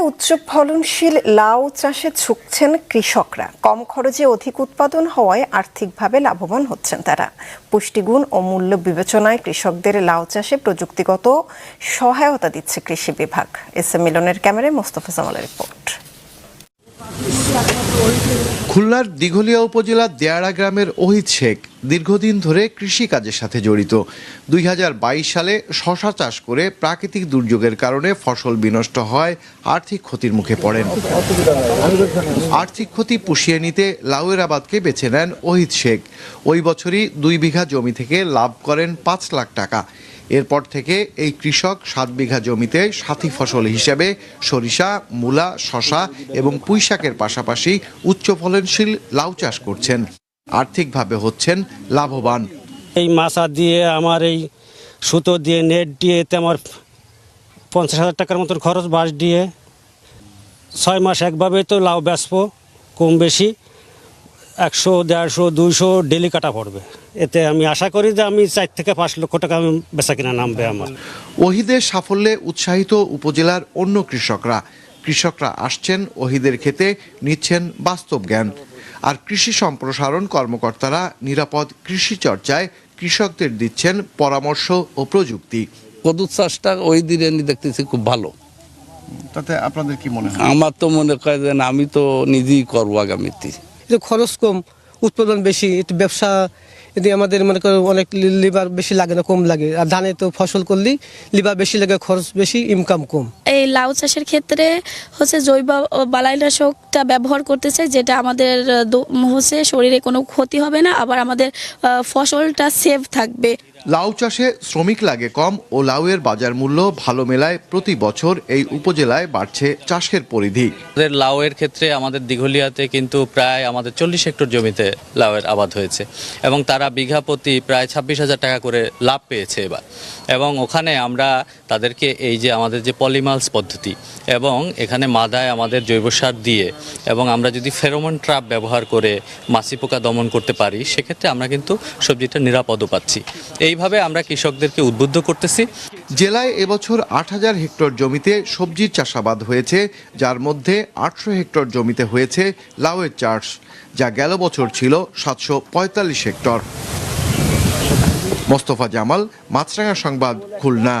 উপজেলায় উচ্চ ফলনশীল লাউ চাষে ঝুঁকছেন কৃষকরা। কম খরচে অধিক উৎপাদন হওয়ায় আর্থিকভাবে লাভবান হচ্ছেন তারা। পুষ্টিগুণ ও মূল্য বিবেচনায় কৃষকদের লাউ চাষে প্রযুক্তিগত সহায়তা দিচ্ছে কৃষি বিভাগ। এস এম মিলনের ক্যামেরায় মোস্তফা জামালের রিপোর্ট। খুলনার দিঘলিয়া উপজেলার দেয়াড়া গ্রামের ওহিদ শেখ দীর্ঘদিন ধরে কৃষি কাজের সাথে জড়িত। দুই হাজার বাইশ সালে শশা চাষ করে প্রাকৃতিক দুর্যোগের কারণে ফসল বিনষ্ট হয়, আর্থিক ক্ষতির মুখে পড়েন। আর্থিক ক্ষতি পুষিয়ে নিতে লাউয়ের আবাদকে বেছে নেন ওহিদ শেখ। ওই বছরই দুই বিঘা জমি থেকে লাভ করেন পাঁচ লাখ টাকা। এরপর থেকে এই কৃষক সাত বিঘা জমিতে সাথী ফসল হিসেবে সরিষা, মূলা শশা এবং পুঁইশাকের পাশাপাশি উচ্চ ফলনশীল লাউ চাষ করছেন। আর্থিকভাবে হচ্ছেন লাভবান। এই মাছা দিয়ে আমার এই সুতো দিয়ে, নেট দিয়ে এতে আমার পঞ্চাশ হাজার টাকার মতন খরচ বাস দিয়ে ছয় মাস একভাবে তো লাউ বেচবো, কম বেশি। একশো দেড়শো দুইশো ডেলি কাটা পড়বে। এতে আমি আশা করি যে আমি চার থেকে পাঁচ লক্ষ টাকা আমি বেচা কিনা নামবে আমার। ওহিদের সাফল্যে উৎসাহিত উপজেলার অন্য কৃষকরা। কৃষকরা আসছেন ওহিদের ক্ষেতে নিচ্ছেন বাস্তব জ্ঞান। আর কৃষি সম্প্রসারণ কর্মকর্তারা নিরাপদ কৃষি চর্চায় কৃষকদের দিচ্ছেন পরামর্শ ও প্রযুক্তি। কদু চাষটা ওই দিনে আমি দেখতেছি খুব ভালো। তাতে আপনাদের কি মনে হয়? আমার তো মনে করে যে আমি তো নিজেই করব আগামীতে। খরচ কম উৎপাদন বেশি একটু ব্যবসা এতে আমাদের মনে করো অনেক লিভার বেশি লাগে না কম লাগে আর ধানে তো ফসল করলেই লিভার বেশি লাগে খরচ বেশি ইনকাম কম। এই লাউ চাষের ক্ষেত্রে হচ্ছে জৈব বালাইনাশকটা ব্যবহার করতেছে যেটা আমাদের হচ্ছে শরীরে কোনো ক্ষতি হবে না আবার আমাদের ফসলটা সেভ থাকবে। লাউ চাষে শ্রমিক লাগে কম ও লাউয়ের বাজার মূল্য ভালো মেলায় প্রতি বছর এই উপজেলায় বাড়ছে চাষের পরিধি। লাউয়ের ক্ষেত্রে আমাদের দিঘলিয়াতে কিন্তু প্রায় আমাদের চল্লিশ হেক্টর জমিতে লাউয়ের আবাদ হয়েছে এবং তারা বিঘা প্রতি প্রায় ছাব্বিশ হাজার টাকা করে লাভ পেয়েছে এবার। এবং ওখানে আমরা তাদেরকে এই যে আমাদের যে পলিমালস পদ্ধতি এবং এখানে মাদায় আমাদের জৈব সার দিয়ে এবং আমরা যদি ফেরোমন ট্রাপ ব্যবহার করে মাছি পোকা দমন করতে পারি, সেক্ষেত্রে আমরা কিন্তু সবজিটা নিরাপদও পাচ্ছি। এইভাবে আমরা কৃষকদেরকে উদ্বুদ্ধ করতেছি। জেলায় এবছর আট হাজার হেক্টর জমিতে সবজির চাষাবাদ হয়েছে, যার মধ্যে আটশো হেক্টর জমিতে হয়েছে লাউয়ের চাষ। যা গেল বছর ছিল সাতশো পঁয়তাল্লিশ হেক্টর। মোস্তফা জামাল মাছরাঙা সংবাদ খুলনা।